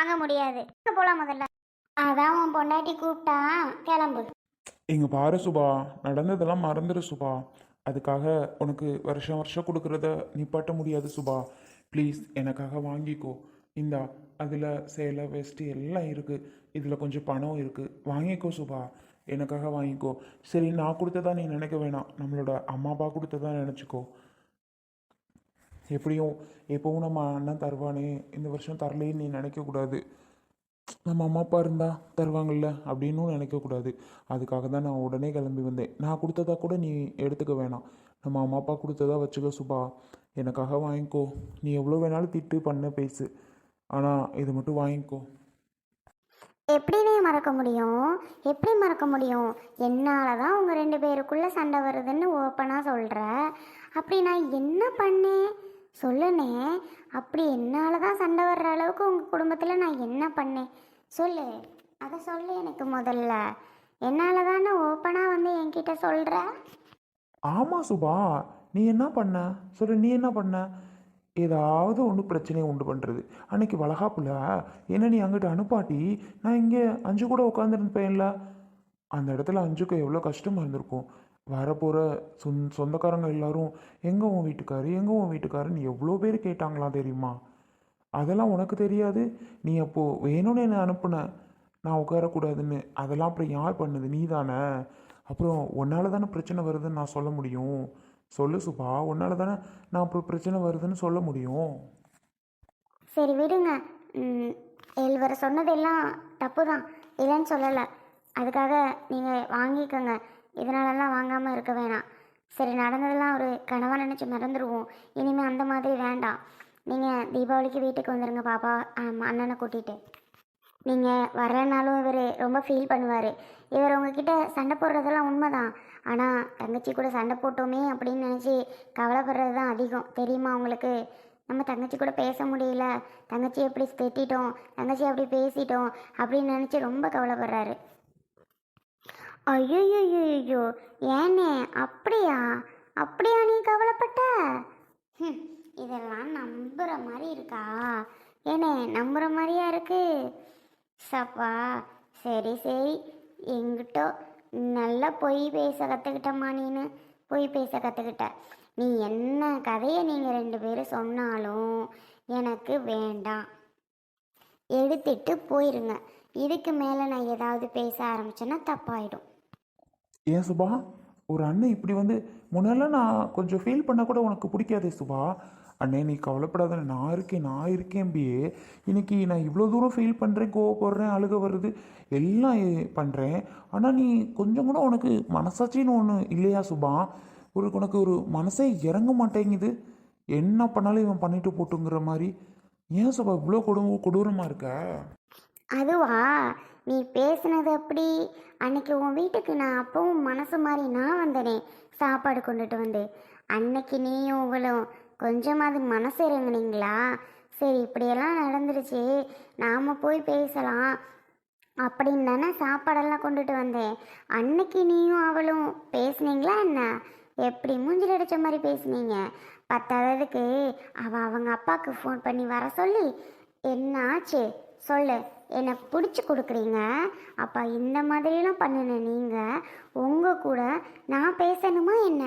வாங்க முடியாது. எங்க போலாம் முதல்ல. அதான் உன் பொண்டாட்டி கூப்பிட்டா கிளம்பு. இங்க பாரு சுபா நடந்ததெல்லாம் மறந்துடு சுபா. அதுக்காக உனக்கு வருஷம் வருஷம் கொடுக்கறத நிப்பாட்ட முடியாது சுபா. ப்ளீஸ் எனக்காக வாங்கிக்கோ. இந்தா அதில் சேலை வெஸ்ட்டு எல்லாம் இருக்குது இதில் கொஞ்சம் பணம் இருக்குது வாங்கிக்கோ சுபா. எனக்காக வாங்கிக்கோ. சரி நான் கொடுத்ததா நீ நினைக்க வேணாம். நம்மளோட அம்மா அப்பா கொடுத்ததா நினச்சிக்கோ. எப்படியும் எப்பவும் நம்ம அண்ணன் தருவானே இந்த வருஷம் தரலேன்னு நீ நினைக்கக்கூடாது நம்ம அம்மா அப்பா இருந்தால் தருவாங்கல்ல அப்படின்னும் நினைக்கக்கூடாது அதுக்காக தான் நான் உடனே கிளம்பி வந்தேன். நான் கொடுத்ததா கூட நீ எடுத்துக்க வேணாம். நம்ம அம்மா அப்பா கொடுத்ததா வச்சுக்க சுபா. எனக்காக வாங்கிக்கோ. நீ எவ்வளோ வேணாலும் திட்டு பண்ண பேசு. ஆனால் இது மட்டும் வாங்கிக்கோ. எப்படினே மறக்க முடியும். எப்படி மறக்க முடியும்? என்னால் தான் உங்கள் ரெண்டு பேருக்குள்ளே சண்டை வருதுன்னு ஓப்பனாக சொல்கிற அப்படி நான் என்ன பண்ணேன்? சொல்லுனே அப்படி என்னால் தான் சண்டை வர்ற அளவுக்கு உங்கள் குடும்பத்தில் நான் என்ன பண்ணேன்? சொல்லு. அதை சொல்லு எனக்கு முதல்ல. என்னால் தானே ஓப்பனாக வந்து என்கிட்ட சொல்கிற ஆமாம் சுபா நீ என்ன பண்ண? சொல்லு நீ என்ன பண்ண? ஏதாவது ஒன்று பிரச்சனையை உண்டு பண்ணுறது அன்னைக்கு வளகாப்புல என்ன நீ அங்கிட்ட அனுப்பாட்டி? நான் இங்கே அஞ்சு கூட உட்காந்துருப்பேன்ல அந்த இடத்துல அஞ்சுக்கு எவ்வளோ கஷ்டமாக இருந்திருக்கும். வரப்போகிற சொந் சொந்தக்காரங்க எல்லாரும் எங்கே உன் வீட்டுக்காரு? எங்கே உன் வீட்டுக்காருன்னு எவ்வளோ பேர் கேட்டாங்களா தெரியுமா? அதெல்லாம் உனக்கு தெரியாது. நீ அப்போது வேணும்னு என்னை அனுப்புன. நான் உட்காரக்கூடாதுன்னு. அதெல்லாம் அப்புறம் யார் பண்ணுது? நீ தானே அப்புறம் உன்னால தானே பிரச்சனை வருதுன்னு நான் சொல்ல முடியும்? சொல்லு சுபா. உன்னால தானே நான் அப்புறம் பிரச்சனை வருதுன்னு சொல்ல முடியும்? சரி விடுங்க. ம், சொன்னதெல்லாம் தப்பு தான் இல்லைன்னு சொல்லலை. அதுக்காக நீங்கள் வாங்கிக்கோங்க. இதனாலலாம் வாங்காமல் இருக்க வேணாம். சரி நடந்ததெல்லாம் ஒரு கனவாக நினச்சி மறந்துடுவோம் இனிமேல் அந்த மாதிரி வேண்டாம். நீங்கள் தீபாவளிக்கு வீட்டுக்கு வந்துடுங்க பாப்பா. அண்ணனை கூட்டிகிட்டு நீங்கள் வர்றனாலும் இவர் ரொம்ப ஃபீல் பண்ணுவார். இவர் உங்ககிட்ட சண்டை போடுறதெல்லாம் உண்மைதான். ஆனால் தங்கச்சி கூட சண்டை போட்டோமே அப்படின்னு நினச்சி கவலைப்படுறது தான் அதிகம். தெரியுமா உங்களுக்கு? நம்ம தங்கச்சி கூட பேச முடியல. தங்கச்சி எப்படி திட்டிட்டோம் தங்கச்சி அப்படி பேசிட்டோம் அப்படின்னு நினச்சி ரொம்ப கவலைப்படுறாரு. ஐயோ ஏனே அப்படியா? அப்படியா நீ கவலைப்பட்ட? இதெல்லாம் நம்புகிற மாதிரி இருக்கா? ஏனே நம்புகிற மாதிரியா இருக்கு? சப்பா சரி சரி. எங்கிட்ட நல்லா பொய் பேச கற்றுக்கிட்டம்மா நீனு. பொய் பேச கற்றுக்கிட்ட நீ என்ன கதையை நீங்கள் ரெண்டு பேரும் சொன்னாலும் எனக்கு வேண்டாம். எடுத்துட்டு போயிருங்க. இதுக்கு மேலே நான் ஏதாவது பேச ஆரம்பிச்சேன்னா தப்பாயிடும். ஏன் சுபா? ஒரு அண்ணன் இப்படி வந்து முன்னெல்லாம் நான் கொஞ்சம் ஃபீல் பண்ண கூட உனக்கு பிடிக்காதே சுபா? அண்ணே நீ கவலைப்படாத. நான் இருக்கேன் நான் இருக்கேன் பியே இன்னைக்கு நான் இவ்வளோ தூரம் ஃபீல் பண்ணுறேன் கோவப்படுறேன் அழுக வருது எல்லாம் பண்ணுறேன் ஆனால் நீ கொஞ்சம் கூட உனக்கு மனசாட்சின்னு ஒன்று இல்லையா சுபா? ஒரு உனக்கு ஒரு மனசே இறங்க மாட்டேங்குது. என்ன பண்ணாலும் இவன் பண்ணிட்டு போட்டுங்கிற மாதிரி. ஏன் சுபா இவ்வளோ கொடு கொடூரமாக இருக்க? அதுவா? நீ பேசுனது அப்படி. அன்னைக்கு உன் வீட்டுக்கு நான் அப்பவும் மனசு மாதிரி நான் வந்தனே சாப்பாடு கொண்டுட்டு வந்து. அன்னைக்கு நீயும் உங்களும் கொஞ்சமாவது மனசு இறங்குனீங்களா? சரி இப்படியெல்லாம் நடந்துருச்சு. நாம் போய் பேசலாம். அப்படின்னு தானே சாப்பாடெல்லாம் கொண்டுட்டு வந்தேன். அன்னைக்கு நீயும் அவளும் பேசுனீங்களா என்ன? எப்படி மூஞ்சில் அடித்த மாதிரி பேசுனீங்க? பத்தாததுக்கு அவள் அவங்க அப்பாவுக்கு ஃபோன் பண்ணி வர சொல்லி என்ன ஆச்சு சொல்லு. என்னை பிடிச்சி கொடுக்குறீங்க. அப்போ இந்த மாதிரிலாம் பண்ணின நீங்கள் உங்கள் கூட நான் பேசணுமா என்ன?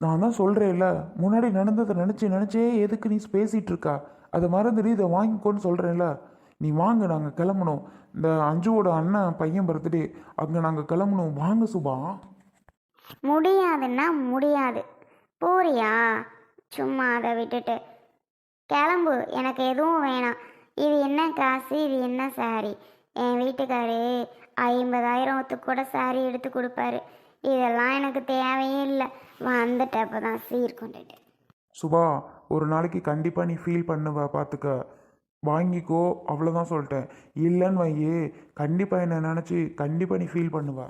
நான் தான் சொல்கிறேன்ல முன்னாடி நடந்ததை நினச்சி நினச்சே எதுக்கு நீ பேசிகிட்டு இருக்கா அதை மறந்துடு இதை வாங்கிக்கோன்னு சொல்கிறேன்ல நீ வாங்க நாங்கள் கிளம்பணும். இந்த அஞ்சுவோட அண்ணன் பையன் பர்த்டே அங்கே நாங்கள் கிளம்பணும். வாங்க சுபா. முடியாதுன்னா முடியாது. போறியா? சும்மா அதை விட்டுட்டு. கிளம்பு. எனக்கு எதுவும் வேணாம். இது என்ன காசு? இது என்ன சாரி என் வீட்டுக்காரு ஐம்பதாயிரத்துக்கு கூட சாரி எடுத்து கொடுப்பாரு. இதெல்லாம் எனக்கு தேவையே இல்லை. வந்துட்ட அப்போ தான் சீர் கொண்டுட்டு. சுபா ஒரு நாளைக்கு கண்டிப்பாக நீ ஃபீல் பண்ணுவ பார்த்துக்க வாங்கிக்கோ அவ்வளோதான் சொல்லிட்டேன். இல்லைன்னு வையே கண்டிப்பாக என்ன நினச்சி கண்டிப்பாக நீ ஃபீல் பண்ணுவ.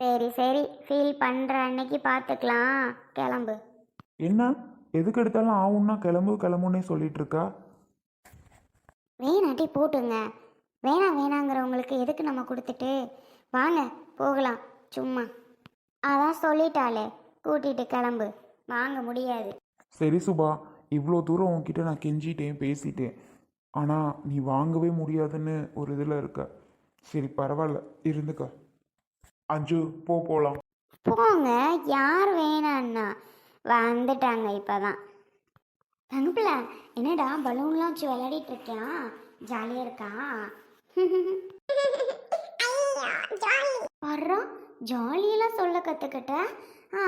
சரி சரி. ஃபீல் பண்ணுற அன்னைக்கு பார்த்துக்கலாம் கிளம்பு. என்ன? எதுக்கு எடுத்தாலும் ஆகும்னா கிளம்பு கிளம்புன்னே சொல்லிட்டு இருக்கா? வேணாட்டி போட்டுங்க. வேணாம் வேணாங்கிறவங்களுக்கு எதுக்கு நம்ம கொடுத்துட்டு? வாங்க போகலாம். சும்மா. அதான் சொல்லிட்டாளே. கூட்டிட்டு கிளம்பு. வாங்க முடியாது. சரி சுபா. இவ்வளோ தூரம் உன்கிட்ட நான் கெஞ்சிட்டேன் பேசிட்டேன். ஆனால் நீ வாங்கவே முடியாதுன்னு ஒரு இதில் இருக்க. சரி பரவாயில்ல. இருந்துக்க. அஞ்சு போ போகலாம் போங்க. யார் வேணான்னா. வந்துட்டாங்க இப்பதான். தங்கப்பில என்னடா பலூன்லாம் வச்சு விளையாடிட்டு இருக்கியா? ஜாலியா இருக்கா? வர்றோம் ஜாலியெல்லாம் சொல்ல கற்றுக்கிட்ட ஆ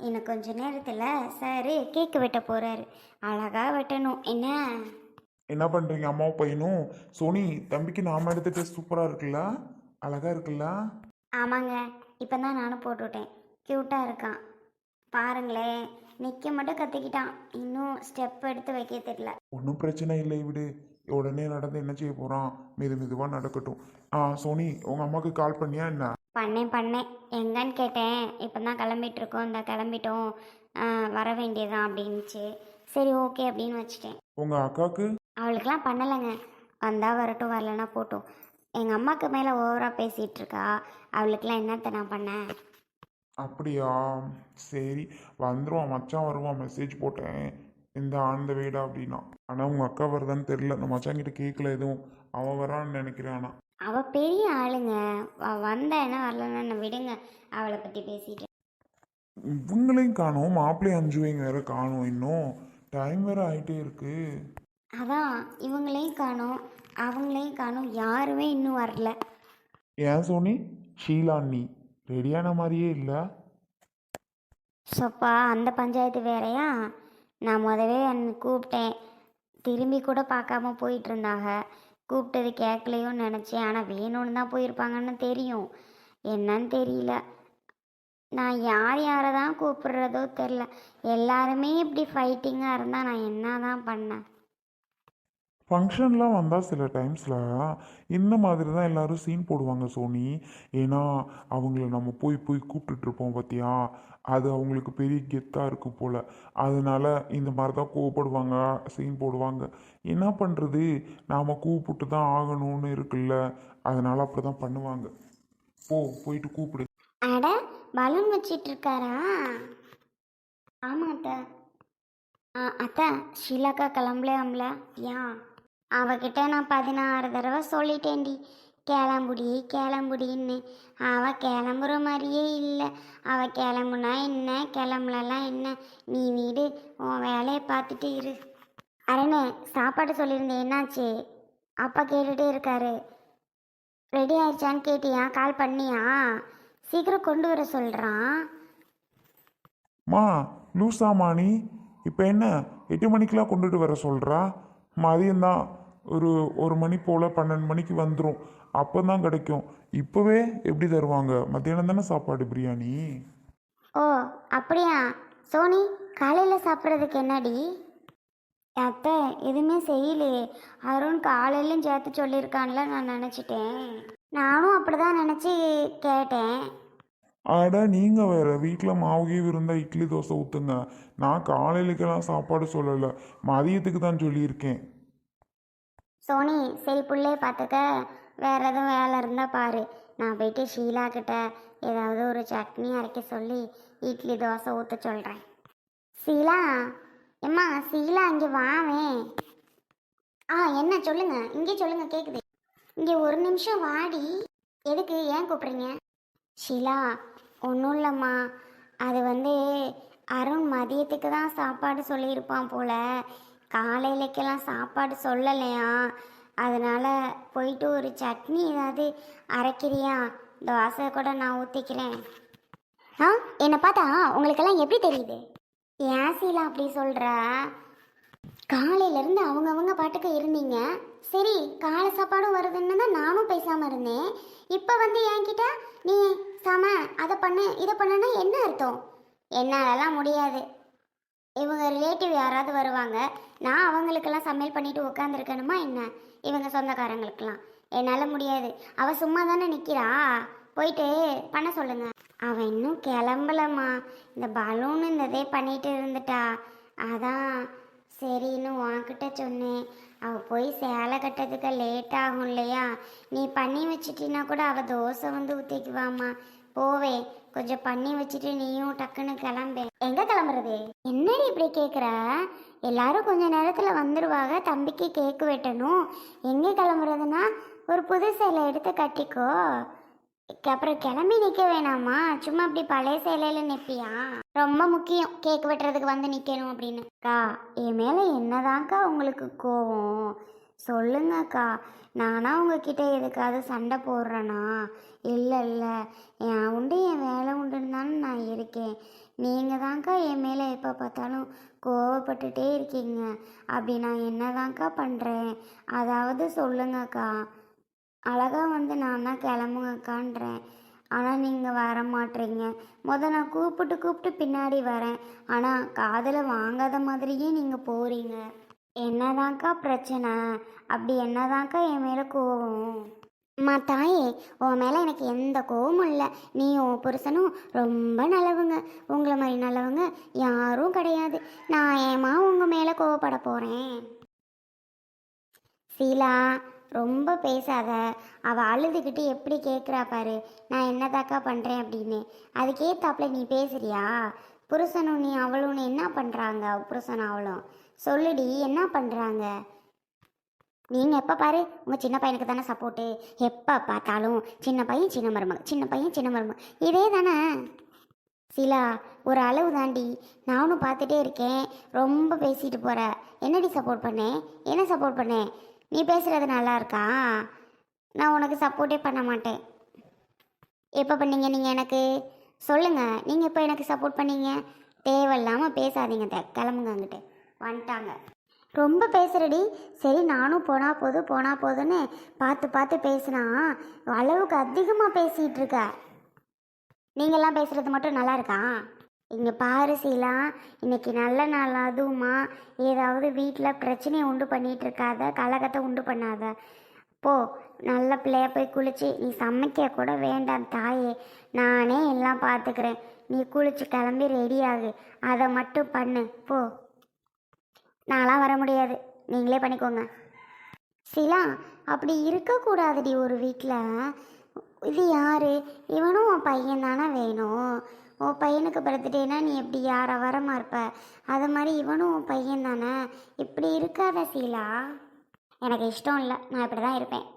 இன்னும் கொஞ்ச நேரத்தில் சார் கேக்கு வெட்ட போகிறாரு அழகா வெட்டணும். என்ன? என்ன பண்ணுறீங்க அம்மாவும் பையனும்? சோனி தம்பிக்கு நாம எடுத்துட்டு சூப்பராக இருக்குல்ல? அழகா இருக்குல்ல? ஆமாங்க இப்போ தான் நானும் போட்டுவிட்டேன் க்யூட்டாக இருக்கான். பாருங்களேன். நிற்க மட்டும் கற்றுக்கிட்டான் இன்னும் ஸ்டெப் எடுத்து வைக்க தெரியல. ஒன்றும் பிரச்சனை இல்லை விடு. உடனே நடந்து என்ன செய்ய போகிறான் மெது மெதுவாக நடக்கட்டும். ஆ சோனி உங்கள் அம்மாவுக்கு கால் பண்ணியா என்ன? பண்ணேன் பண்ணேன். எங்கன்னு கேட்டேன். இப்போ தான் கிளம்பிட்டு இருக்கோம் இந்த கிளம்பிட்டோம். வர வேண்டியதான் அப்படின்னுச்சு. சரி ஓகே அப்படின்னு வச்சுட்டேன். உங்கள் அக்காவுக்கு அவளுக்கெல்லாம் பண்ணலைங்க. வந்தால் வரட்டும் வரலன்னா போட்டும். எங்கள் அம்மாவுக்கு மேலே ஓவராக பேசிகிட்டு இருக்கா. அவளுக்கெல்லாம் என்னத்த நான் பண்ணேன்? அப்படியா? சரி வந்துருவான் மச்சான் வருவான். மெசேஜ் போட்டேன். இந்த ஆனந்த வீடா அப்படின்னா. ஆனால் உங்கள் அக்கா வருதான்னு தெரில இந்த மச்சான் கிட்ட கேட்கல எதுவும். அவன் வரான்னு நினைக்கிறேன் ஆனால் அவள் பெரிய ஆளுங்க. அவ வந்தா என்ன வரலன்னு விடுங்க. அவளை பற்றி பேசிட்டு. இவங்களையும் காணும். மாப்பிள்ளையும் அஞ்சுவைங்க வேற காணும் இன்னும். டைம் வேற ஆயிட்டே இருக்கு. அதான் இவங்களையும் காணோம். அவங்களையும் காணோம். யாருமே இன்னும் வரல. ஏன் சோனி? ஷீலா நீ. ரெடியான மாதிரியே இல்லை. சொப்பா அந்த பஞ்சாயத்து வேறயா? நான் முதவே என்னை கூப்பிட்டேன். திரும்பி கூட பார்க்காம போயிட்டு இருந்தாங்க கூப்பிட்டது கேட்கலையோன்னு நினச்சேன். ஆனால் வேணும்னு தான் போயிருப்பாங்கன்னு தெரியும். என்னன்னு தெரியல. நான் யார் யாரை தான் கூப்பிடுறதோ தெரில எல்லாருமே இப்படி ஃபைட்டிங்காக இருந்தால் நான் என்ன தான் பண்ணேன்? ஃபங்க்ஷன்லாம் வந்தால் சில டைம்ஸில் இந்த மாதிரி தான் எல்லோரும் சீன் போடுவாங்க சோனி. ஏன்னா அவங்கள நம்ம போய் போய் கூப்பிட்டுட்ருப்போம் பார்த்தியா அது அவங்களுக்கு பெரிய கெத்தாக இருக்கு போல். அதனால இந்த மாதிரி தான் கோவப்படுவாங்க சீன் போடுவாங்க. என்ன பண்ணுறது நாம் கூப்பிட்டு தான் ஆகணும்னு இருக்குல்ல. அதனால் அப்படி தான் பண்ணுவாங்க. போ போயிட்டு கூப்பிடு. அட பலூன் வச்சிட்டு இருக்காரா? ஆமாம் அத்தை. ஆ அத்தை ஷீலாக்கா கிளம்பலையாம்ல? ஏன் அவகிட்ட நான் பதினாறு தடவை சொல்லிட்டேன்டி. கிளம்புடி கிளம்புடின்னு. அவள் கிளம்புற மாதிரியே இல்லை. அவள் கிளம்புனா என்ன? கிளம்புலலாம் என்ன? நீ வீடு உன் வேலையை பார்த்துட்டு இரு. அரணே சாப்பாடு சொல்லியிருந்தேன். என்னாச்சு? அப்பா கேட்டுகிட்டே இருக்காரு. ரெடி ஆயிடுச்சான்னு கேட்டியா? கால் பண்ணியா? சீக்கிரம் கொண்டு வர சொல்கிறான் மா லூசாமா நீ இப்போ என்ன? எட்டு மணிக்கெலாம் கொண்டுட்டு வர சொல்கிறா மதியம்தான் ஒரு ஒரு மணி போல் பன்னெண்டு மணிக்கு வந்துடும் அப்போ தான் கிடைக்கும். இப்போவே எப்படி தருவாங்க? மத்தியானம் தானே சாப்பாடு பிரியாணி? ஓ அப்படியா? சோனி காலையில் சாப்பிட்றதுக்கு என்னடி? அத்தை எதுவுமே செய்யலையே. அருண் காலையிலும் சேர்த்து சொல்லியிருக்கான்ல நான் நினச்சிட்டேன். நானும் அப்படி தான் நினச்சி கேட்டேன். அட நீங்கள் வேற வீட்டில் மாவுகே இருந்தால் இட்லி தோசை ஊற்றுங்க நான் காலையிலுக்கெல்லாம் சாப்பாடு சொல்லலை. மதியத்துக்கு தான் சொல்லியிருக்கேன். சோனி சரி பிள்ளைய பார்த்துக்க வேற எதுவும் வேலை இருந்தால் பாரு. நான் போயிட்டு ஷீலா கிட்ட ஏதாவது ஒரு சட்னி அரைக்க சொல்லி இட்லி தோசை ஊற்ற சொல்கிறேன் சீலா எம்மா சீலா இங்கே வாவேன் ஆ என்ன சொல்லுங்க. இங்கே சொல்லுங்க கேட்குது இங்கே ஒரு நிமிஷம் வாடி. எதுக்கு ஏன் கூப்பிட்றீங்க? ஷீலா ஒன்றும் இல்லைம்மா. அது வந்து அருண் மதியத்துக்கு தான் சாப்பாடு சொல்லியிருப்பான் போல. காலையிலக்கெல்லாம் சாப்பாடு சொல்லலையா? அதனால போயிட்டு ஒரு சட்னி ஏதாவது அரைக்கிறியா? தோசை கூட நான் ஊற்றிக்கிறேன் ஆ என்னை பார்த்தா உங்களுக்கெல்லாம் எப்படி தெரியுது? ஏன் சீலா அப்படி சொல்கிற காலையிலேருந்து அவங்கவங்க பாட்டுக்கு இருந்தீங்க. சரி காலை சாப்பாடும் வருதுன்னு தான் நானும் பேசாமல் இருந்தேன். இப்போ வந்து என்கிட்ட நீ சம அதை பண்ணு இதை பண்ணுன்னா என்ன அர்த்தம்? என்னாலலாம் முடியாது. இவங்க ரிலேட்டிவ் யாராவது வருவாங்க நான் அவங்களுக்கெல்லாம் சமையல் பண்ணிட்டு உட்காந்துருக்கணுமா என்ன? இவங்க சொந்தக்காரங்களுக்கெல்லாம். என்னால் முடியாது. அவள் சும்மா தானே நிற்கிறா போயிட்டு பண்ண சொல்லுங்க. அவன் இன்னும் கிளம்பலம்மா. இந்த பலூன் இந்த இதே பண்ணிட்டு இருந்துட்டா. அதான் சரின்னு உன்கிட்ட சொன்னேன். அவள் போய் சேலை கட்டுறதுக்கு லேட் ஆகும் இல்லையா? நீ பண்ணி வச்சிட்டினா கூட அவள் தோசை வந்து ஊற்றிக்குவாம்மா போவே கொஞ்சம் பண்ணி வச்சுட்டு நீயும் டக்குன்னு கிளம்பு. எங்க கிளம்புறது? என்னடி இப்படி கேட்குற எல்லாரும் கொஞ்ச நேரத்துல வந்துருவாங்க தம்பிக்கு கேக்கு வெட்டணும். எங்க கிளம்புறதுன்னா ஒரு புது சேலை எடுத்து கட்டிக்கோ. அப்புறம் கிளம்பி நிற்க வேணாமா? சும்மா அப்படி பழைய சேலையில நிற்பியா ரொம்ப முக்கியம் கேக் வெட்டுறதுக்கு வந்து நிற்கணும் அப்படின்னு. அக்கா என் மேலே என்னதான்க்கா உங்களுக்கு கோவம்? சொல்லுங்கக்கா. நானா உங்ககிட்ட எதுக்காவது சண்டை போடுறேனா? இல்லை இல்லை. என் உண்டு என் வேலை உண்டுன்னு தானே நான் இருக்கேன். நீங்கள் தான்க்கா என் மேலே எப்போ பார்த்தாலும் கோவப்பட்டுட்டே இருக்கீங்க. அப்படி நான் என்னதான்க்கா பண்ணுறேன் அதாவது சொல்லுங்கக்கா. அழகா வந்து நான் தான் கிளம்புங்கக்கான்றேன். ஆனால் நீங்கள் வர மாட்டீங்க முத நான் கூப்பிட்டு கூப்பிட்டு பின்னாடி வரேன். ஆனால் காதில் வாங்காத மாதிரியே நீங்கள் போகிறீங்க என்னதான்க்கா பிரச்சனை? அப்படி என்னதான்க்கா என் மேலே கோவம்? அம்மா தாயே உன் மேலே எனக்கு எந்த கோவமும் இல்லை. நீ உன் புருஷனும் ரொம்ப நல்லவங்க. உங்களை மாதிரி நல்லவங்க யாரும் கிடையாது. நான் ஏமா உங்கள் மேலே கோவப்பட போகிறேன் சீலா ரொம்ப பேசாத. அவள் அழுதுகிட்டு எப்படி கேட்குறா பாரு. நான் என்னதாக்கா பண்ணுறேன் அப்படின்னு. அதுக்கேற்றாப்புல நீ பேசுறியா? புருஷனும் நீ அவளும் என்ன பண்ணுறாங்க புருஷனும் அவளும். சொல்லுடி என்ன பண்ணுறாங்க நீங்கள் எப்போ பாரு உங்கள் சின்ன பையனுக்கு தானே சப்போர்ட்டு எப்போ பார்த்தாலும் சின்ன பையன் சின்ன மருமக சின்ன பையன் சின்ன மருமக. இதே தானே? சிலா ஒரு அளவு தாண்டி. நானும் பார்த்துட்டே இருக்கேன். ரொம்ப பேசிட்டு போகிற என்னடி சப்போர்ட் பண்ணேன் என்ன சப்போர்ட் பண்ணேன் நீ பேசுகிறது நல்லா இருக்கா? நான் உனக்கு சப்போர்ட்டே பண்ண மாட்டேன். எப்போ பண்ணீங்க நீங்கள் எனக்கு? சொல்லுங்கள் நீங்கள் எப்போ எனக்கு சப்போர்ட் பண்ணீங்க? தேவையில்லாமல் பேசாதீங்க த கிளம்புங்க அங்கிட்டு. வந்துட்டாங்க. ரொம்ப பேசுகிறடி சரி நானும் போனால் போதும் போனால் போதுன்னு பார்த்து பார்த்து பேசுனா அளவுக்கு அதிகமாக பேசிகிட்டு இருக்க. நீங்கள்லாம் பேசுகிறது மட்டும் நல்லா இருக்கா? இங்கே பாரிசிலாம் இன்றைக்கி நல்ல நாள். அதுவுமா ஏதாவது வீட்டில் பிரச்சனையை உண்டு பண்ணிகிட்டு இருக்காத கலகத்தை உண்டு பண்ணாத. போ நல்ல பிள்ளைய போய் குளிச்சு நீ சமைக்க கூட வேண்டாம் தாயே. நானே எல்லாம் பார்த்துக்கிறேன். நீ குளிச்சு கிளம்பி ரெடி ஆகு. அதை மட்டும் பண்ணு. போ. நான்லாம் வர முடியாது. நீங்களே பண்ணிக்கோங்க. சிலா அப்படி இருக்கக்கூடாதுடி ஒரு வீட்டில் இது யாரு? இவனும் உன் பையன் தானே வேணும். உன் பையனுக்கு பர்த்டேனா நீ எப்படி யாரை வரமா இருப்ப? அது மாதிரி இவனும் உன் பையன் தானே. இப்படி இருக்காத சீலா. எனக்கு இஷ்டம் இல்லை. நான் இப்படி தான் இருப்பேன்.